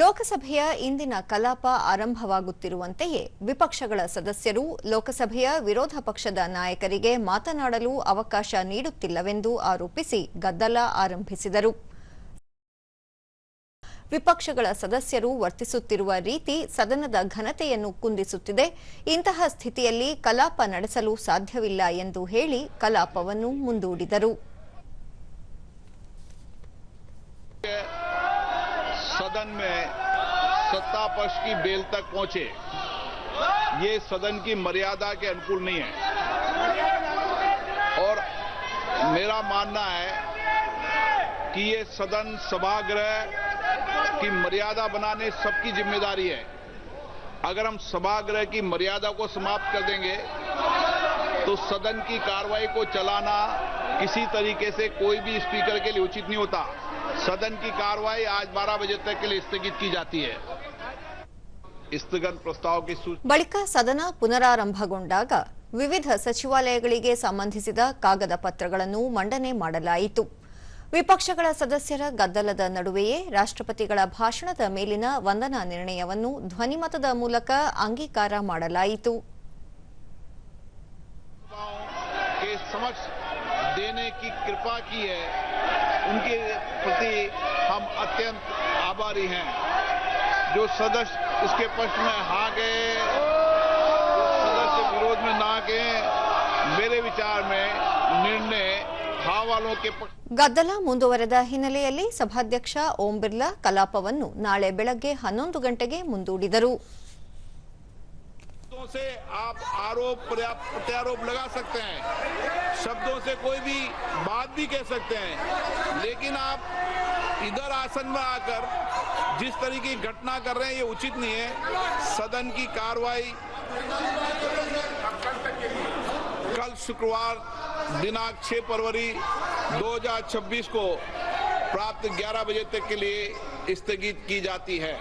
ಲೋಕಸಭೆಯ ಇಂದಿನ ಕಲಾಪ ಆರಂಭವಾಗುತ್ತಿರುವಂತೆಯೇ ವಿಪಕ್ಷಗಳ ಸದಸ್ಯರು ಲೋಕಸಭೆಯ ವಿರೋಧ ಪಕ್ಷದ ನಾಯಕರಿಗೆ ಮಾತನಾಡಲು ಅವಕಾಶ ನೀಡುತ್ತಿಲ್ಲವೆಂದು ಆರೋಪಿಸಿ ಗದ್ದಲ ಆರಂಭಿಸಿದರು. ವಿಪಕ್ಷಗಳ ಸದಸ್ಯರು ವರ್ತಿಸುತ್ತಿರುವ ರೀತಿ ಸದನದ ಘನತೆಯನ್ನು ಕುಂದಿಸುತ್ತಿದೆ. ಇಂತಹ ಸ್ಥಿತಿಯಲ್ಲಿ ಕಲಾಪ ನಡೆಸಲು ಸಾಧ್ಯವಿಲ್ಲ ಎಂದು ಹೇಳಿ ಕಲಾಪವನ್ನು ಮುಂದೂಡಿದರು. सदन में सत्ता पक्ष की बेल तक पहुँचे। ये सदन की मर्यादा के अनुकूल नहीं है। और मेरा मानना है कि ये सदन सभागृह की मर्यादा बनाने सबकी ज़िम्मेदारी है। अगर हम सभागृह की मर्यादा को समाप्त कर देंगे तो सदन की कार्रवाई को चलाना किसी तरीके से कोई भी स्पीकर के लिए उचित नहीं होता सदन की कार्रवाई आज 12 बजे तक के लिए स्थगित की जाती है स्थगन प्रस्ताव की सूचना ಬಳಿಕ ಸದನ ಪುನರಾರಂಭಗೊಂಡಾಗ ವಿವಿಧ ಸಚಿವಾಲಯಗಳಿಗೆ ಸಂಬಂಧಿಸಿದ ಕಾಗದ ಪತ್ರಗಳನ್ನು ಮಂಡನೆ ಮಾಡಲಾಯಿತು ವಿಪಕ್ಷಗಳ ಸದಸ್ಯರ ಗದ್ದಲದ ನಡುವೆಯೇ ರಾಷ್ಟ್ರಪತಿಗಳ ಭಾಷಣದ ಮೇಲಿನ ವಂದನಾ ನಿರ್ಣಯವನ್ನು ಧ್ವನಿಮತದ ಮೂಲಕ ಅಂಗೀಕಾರ ಮಾಡಲಾಯಿತು के समक्ष देने की कृपा की है उनके प्रति हम अत्यंत आभारी हैं जो सदस्य इसके पक्ष में हाँ गए जो सदस्य विरोध में ना गए मेरे विचार में निर्णय हाँ वालों के पक्ष ಗದ್ದಲ ಮುಂದುವರೆದ ಹಿನ್ನೆಲೆಯಲ್ಲಿ ಸಭಾಧ್ಯಕ್ಷ ಓಂ ಬಿರ್ಲಾ ಕಲಾಪವನ್ನು ನಾಳೆ ಬೆಳಗ್ಗೆ ಹನ್ನೊಂದು ಗಂಟೆಗೆ ಮುಂದೂಡಿದರು शब्दों से आप आरोप प्रत्यारोप लगा सकते हैं। शब्दों से कोई भी बात भी कह सकते हैं। लेकिन आप इधर आसन में आकर जिस तरीके की घटना कर रहे हैं, ये उचित नहीं है। सदन की कार्रवाई कल शुक्रवार दिनांक 6 फरवरी 2026 को प्राप्त 11 बजे तक के लिए स्थगित की जाती है।